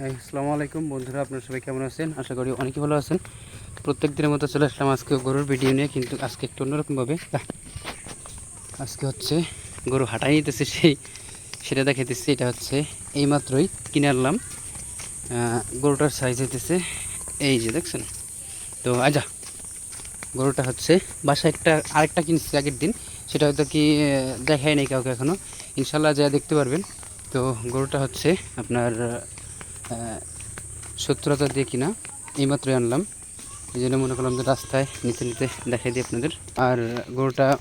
High আসসালামু আলাইকুম। বন্ধুরা, আপনার সবাই কেমন আছেন? আশা করি অনেকে ভালো আছেন। প্রত্যেক দিনের মতো চলে আসলাম আজকে গরুর ভিডিও নিয়ে, কিন্তু আজকে একটু অন্যরকমভাবে। আজকে হচ্ছে গরু হাঁটাই নিতেছে, সেই সেটা দেখাইতেছে। এটা হচ্ছে এইমাত্রই কিনে আনলাম। গরুটার সাইজ হইতেছে এই যে, দেখছেন? তো আজা গরুটা হচ্ছে বাসায় একটা আরেকটা কিনছি আগের দিন। সেটা হয়তো কি দেখাই নাই কাউকে এখনও ইনশাল্লাহ যা দেখতে পারবেন। তো গরুটা হচ্ছে আপনার হাজার দিয়ে কিনা, এইমাত্রই আনলাম। এই জন্য মনে করলাম যে রাস্তায় নিতে নিতে দেখাই দিই আপনাদের। আর গরুটা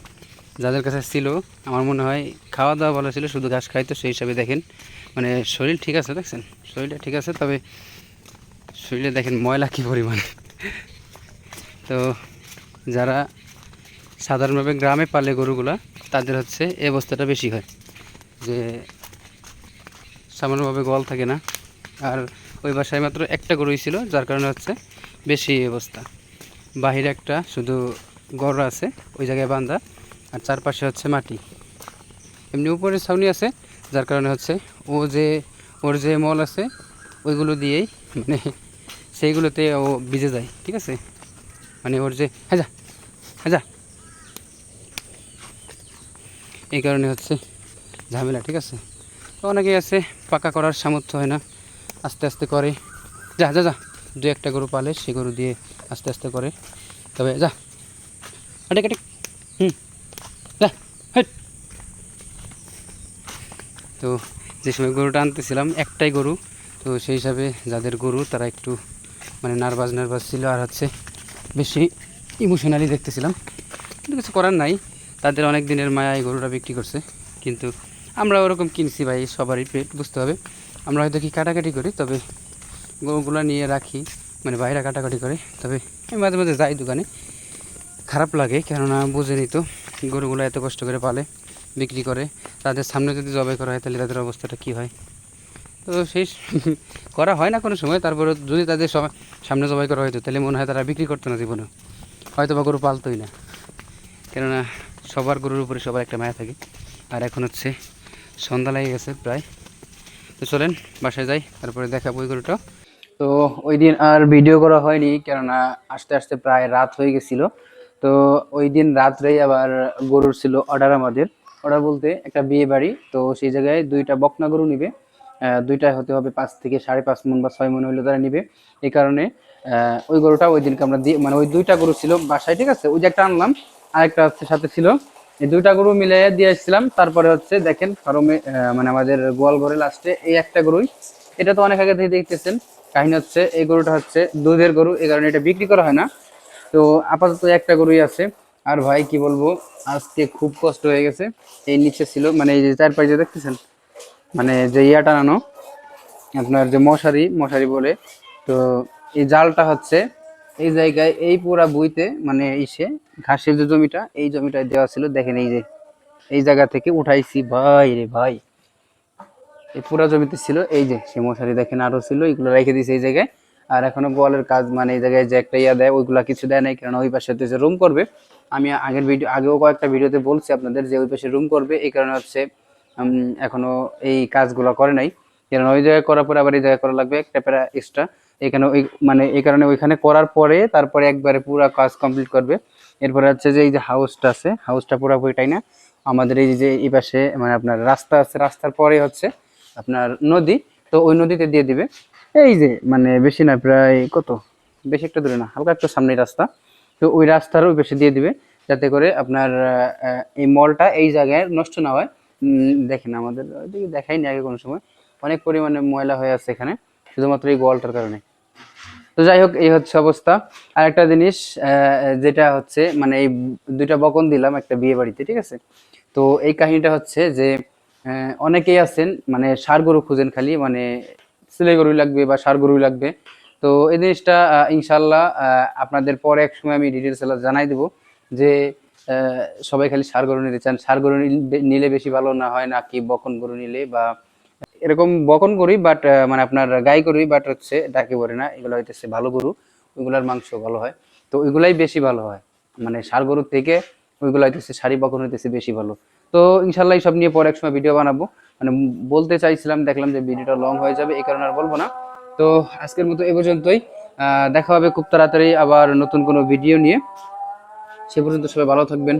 যাদের কাছে ছিল, আমার মনে হয় খাওয়া দাওয়া ভালো ছিল, শুধু ঘাস খাইতো সেই হিসাবে দেখেন। মানে শরীর ঠিক আছে, দেখছেন? শরীরটা ঠিক আছে, তবে শরীরে দেখেন ময়লা কী পরিমাণ। তো যারা সাধারণভাবে গ্রামে পালে গরুগুলা, তাদের হচ্ছে এই অবস্থাটা বেশি হয়। যে সামান্যভাবে গোয়াল থাকে না আর ওই বাসায় মাত্র একটা গরুই ছিল, যার কারণে হচ্ছে বেশি অবস্থা। বাহিরে একটা শুধু গড় আছে, ওই জায়গায় বান্ধা আর চারপাশে হচ্ছে মাটি। এমনি উপরে ছাউনি আছে, যার কারণে হচ্ছে ও যে, ওর যে মল আছে, ওইগুলো দিয়েই মানে সেইগুলোতে ও ভিজে যায়, ঠিক আছে? মানে ওর যে হ্যাঁ যা হ্যাঁ যা। এই কারণে হচ্ছে ঝামেলা, ঠিক আছে? অনেকেই আছে, পাকা করার সামর্থ্য হয় না। আস্তে আস্তে করে। যা যা যা। দু একটা গরু পালে সে গরু দিয়ে আস্তে আস্তে করে। তবে যা। হাটে কাটে হুম। যা, হেট। তো যে সময় গরুটা আনতেছিলাম, একটাই গরু। তো সেই হিসাবে যাদের গরু, তারা একটু মানে নার্ভাস নার্ভাস ছিল আর হচ্ছে বেশি ইমোশনালি দেখতেছিলাম। কিন্তু কিছু করার নাই। তাদের অনেক দিনের মায়া এই গরুটা বিক্রি করছে। কিন্তু আমরা ওরকম কিনছি ভাই, সবারই পেট, বুঝতে হবে। আমরা হয়তো কি কাটাকাটি করি, তবে গরুগুলো নিয়ে রাখি মানে বাইরে কাটাকাটি করে। তবে আমি মাঝে মাঝে যাই দোকানে। খারাপ লাগে, কেননা বুঝেনি তো গরুগুলো এত কষ্ট করে পালে, বিক্রি করে। তাদের সামনে যদি জবাই করা হয়, তাহলে তাদের অবস্থাটা কী হয়? তো সেই করা হয় না কোনো সময় তারপরে যদি তাদের সামনে জবাই করা হয়তো, তাহলে মনে হয় তারা বিক্রি করতো না জীবনে। হয়তো বা গরু পালতোই না। কেননা সবার গরুর উপরে সবার একটা মায়া থাকে। আর এখন হচ্ছে সন্ধ্যা লেগে গেছে প্রায়। তো চলেন বাসায় যাই, তারপরে দেখাবো ওই গরুটা। তো ওই দিন আর ভিডিও করা হয়নি, কেননা আস্তে আস্তে প্রায় রাত হয়ে গেছিল। তো ওই দিন রাত্রেই আবার গরুর ছিল অর্ডার আমাদের। অর্ডার বলতে একটা বিয়ে বাড়ি, তো সেই জায়গায় দুইটা বকনা গরু নিবে। দুইটা হতে হবে পাঁচ থেকে সাড়ে পাঁচ মন বা ছয় মন হইলে তারা নিবে। এই কারণে ওই গরুটা ওই দিনকে আমরা দিয়ে মানে ওই দুইটা গরু ছিল বাসায়, ঠিক আছে? ওই যে একটা আনলাম, আরেকটা হচ্ছে সাথে ছিল এই দুইটা গরু মিলাইয়া দিয়ে আসছিলাম। তারপরে হচ্ছে দেখেন, ফার্মে মানে আমাদের গোয়াল ঘরে লাস্টে এই একটা গরুই। এটা তো অনেক আগে থেকে দেখতেছেন। কাহিনী হচ্ছে এই গরুটা হচ্ছে দুধের গরু, এই কারণে এটা বিক্রি করা হয় না। তো আপাতত একটা গরুই আছে। আর ভাই, কি বলব, আজকে খুব কষ্ট হয়ে গেছে। এই নিচে ছিল মানে এই যে চারপাশে দেখতেছেন মানে যে ইয়া টানানো আপনার যে মশারি মশারি বলে। তো এই জালটা হচ্ছে এই জায়গায় এই পুরা বুইতে মানে ইসে ঘাসের যে জমিটা, এই জমিটা দেওয়া ছিল। দেখেন এই যে, এই জায়গা থেকে উঠাইছি। ভাই রে ভাই, এই পুরা জমিতে ছিল। এই যে, সে মশারি দেখেন আরও ছিল, এগুলো রেখে দিয়েছে এই জায়গায়। আর এখনও গোয়ালের কাজ মানে এই জায়গায় যে একটা ইয়া দেয়, ওইগুলা কিছু দেয় নাই কারণ ওই পাশে যে রুম করবে। আমি আগের ভিডিও আগেও কয়েকটা ভিডিওতে বলছি আপনাদের যে ওই পাশে রুম করবে। এই কারণে হচ্ছে এখনও এই কাজগুলো করে নাই। কারণ ওই জায়গায় করার পরে আবার এই জায়গায় করা লাগবে একটা প্যারা এক্সট্রা এখানে ওই মানে এই কারণে ওইখানে করার পরে তারপরে একবারে পুরো কাজ কমপ্লিট করবে। এরপরে হচ্ছে যে এই যে হাউসটা আছে হাউসটা পুরো পুরোপুরিটাই না? আমাদের এই যে এই পাশে মানে আপনার রাস্তা আছে, রাস্তার পরে হচ্ছে আপনার নদী, তো ওই নদীতে দিয়ে দিবে। এই যে মানে বেশি না, প্রায় কত? বেশি একটা দূরে না, হালকা একটু সামনে রাস্তা। তো ওই রাস্তার ওই পাশে দিয়ে দিবে, যাতে করে আপনার এই মলটা এই জায়গায় নষ্ট না হয়। দেখেন আমাদের দেখাইনি আগে কোনো সময়। অনেক পরিমাণে ময়লা হয়ে আছে এখানে। শুধুমাত্র এই গোয়ালটার কারণে। তো যাই হোক, এই হচ্ছে অবস্থা। আর একটা জিনিস যেটা হচ্ছে মানে এই দুইটা বকন দিলাম একটা বিয়ে বাড়িতে, ঠিক আছে? তো এই কাহিনীটা হচ্ছে যে অনেকেই আছেন মানে সার গরু খুঁজেন খালি মানে ছেলে গরুই লাগবে বা সার গরুই লাগবে। তো এই জিনিসটা ইনশাল্লাহ আপনাদের পরে এক সময় আমি ডিটেলস জানাই দেবো যে সবাই খালি সার গরু নিতে চান। সার গরু নিলে বেশি ভালো না হয় নাকি বকন গরু নিলে বা এরকম বকন করি বাট মানে আপনার গাই গরুই বাট হচ্ছে ডাকে বলে না। এগুলো হইতেছে ভালো গরু, ওইগুলোর মাংস ভালো হয়। তো ওইগুলাই বেশি ভালো হয়। মানে ষাড় গরুর থেকে ওইগুলো হইতেছে শাড়ি বকন হইতেছে বেশি ভালো। তো ইনশাল্লাহ সব নিয়ে পরে এক সময় ভিডিও বানাবো। মানে বলতে চাইছিলাম, দেখলাম যে ভিডিওটা লং হয়ে যাবে, এই কারণে আর বলব না। তো আজকের মতো এ পর্যন্তই। দেখা হবে খুব তাড়াতাড়ি আবার নতুন কোনো ভিডিও নিয়ে। সে পর্যন্ত সবাই ভালো থাকবেন।